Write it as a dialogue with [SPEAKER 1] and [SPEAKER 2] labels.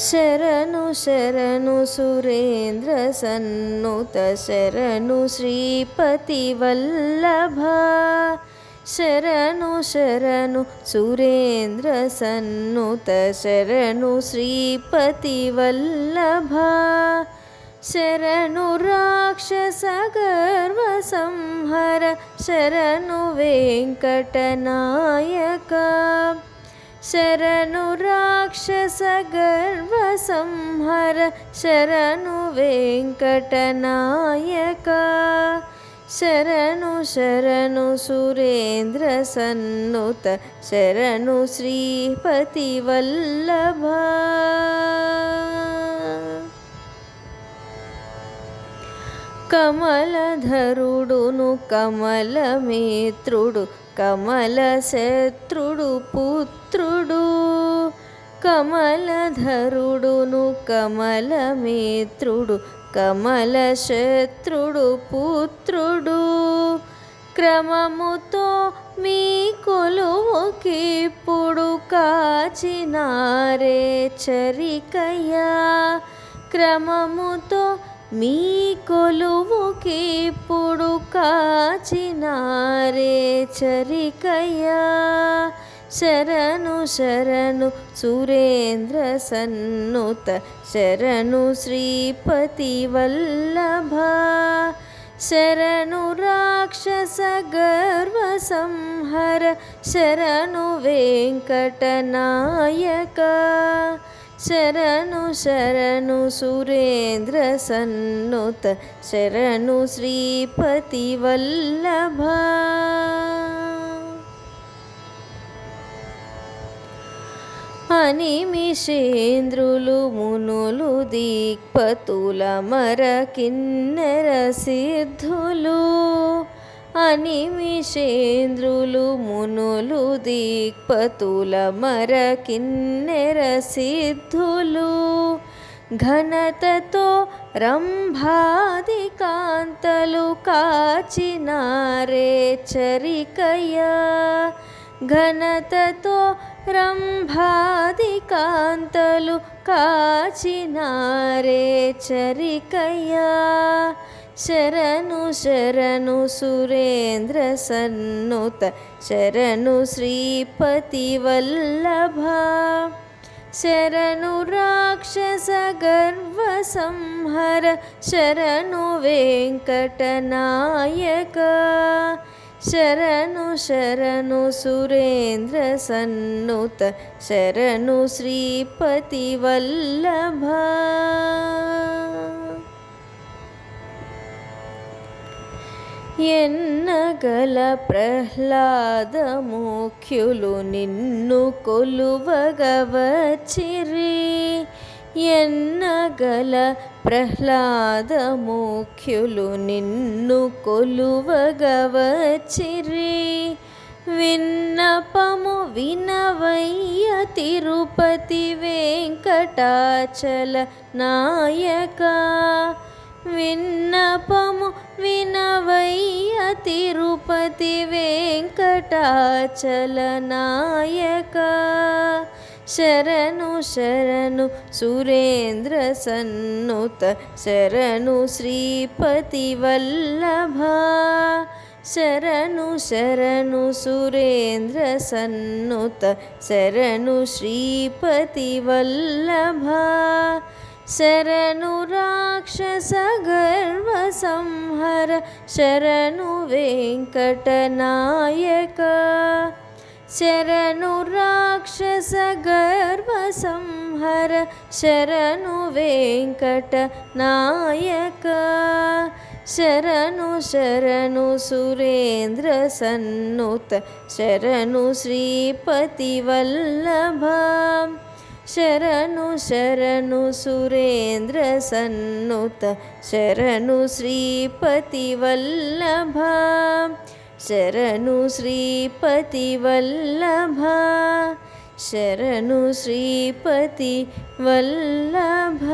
[SPEAKER 1] शरणु शरणु शरणसुरेन्द्र सन्नुत शरणुश्रीपतिवल्लभा शरणु सुरेन्द्र सन्नुत शरणु श्रीपतिवल्लभा शरणु राक्षसगर्वसंहर शरणु शरण शरणु शरणुरा రాక్షస గర్వ సంహర శరణు వెంకటనాయక. శరణు శరణు సురేంద్ర సన్నుత శరణు శ్రీపతి వల్లభ. కమలధరుడును కమలమిత్రుడు కమల శత్రుడు పుత్రుడు. కమలధరుడును కమలమిత్రుడు కమల శత్రుడు పుత్రుడు. క్రమముతో మీ కొలువుకిప్పుడు కాచినారే చరికయ్యా. క్రమముతో మీ కొలువుకిప్పుడు కాచినారే చరికయ్యా. శరణు శరణు సురేంద్ర సన్నుత శరణు శ్రీపతి వల్లభ. శరణు రాక్షస గర్వ సంహర శరణు వెంకటనాయక శరణు శరణు సురేంద్ర సన్నుత శరణు శ్రీపతి వల్లభ. అనిమిషేంద్రులు మునులు దిక్పతుల మర కిన్నెర సిద్ధులు అనిమిషేంద్రులు మునులు దిక్పతుల మర కిన్నెర సిద్ధులు. ఘనతతో రంభాది కాంతలు కాచినారే చరికయ్యా ఘనతతో రంభాది కాంతలు కాచినారే చరికయ్యా శరణు శరణు సురేంద్ర సన్నుత శరణు శ్రీపతి వల్లభ శరణు రాక్షస గర్వ సంహర శరణు వెంకటనాయక శరణు శరణు సురేంద్ర సన్నుత శరణు శ్రీపతి వల్లభ ఎన్నగల ప్రహ్లాద ముఖ్యులు నిన్ను కొలువగవచ్చిరి ఎన్నగల ప్రహ్లాద ముఖ్యులు నిన్ను కొలువగవచ్చిరి విన్నపము వినవయ్య తిరుపతి వెంకటాచల నాయక. విన్నపము వినవయ్య తిరుపతి వెంకటాచల నాయక. शरणश शरण सुरेन्द्र सन्नुत। शरणु श्रीपतिवल्लभा शरणु शरनु सुरेन्द्र सन्नुत। शरणनु श्रीपतिवल्लभा शरणु राक्षसगर्वसंहर शरणु वेङ्कटनायक शरणुराक्षसगर्वसंहर शरणुवेङ्कटनायक शरणु शरणु सुरेन्द्र सन्नुत शरनुश्रीपतिवल्लभ शरणु शरणु सुरेन्द्र सन्नुत शरणुश्रीपतिवल्लभ శరణు శ్రీపతి వల్లభ శరణు శ్రీపతి వల్లభ.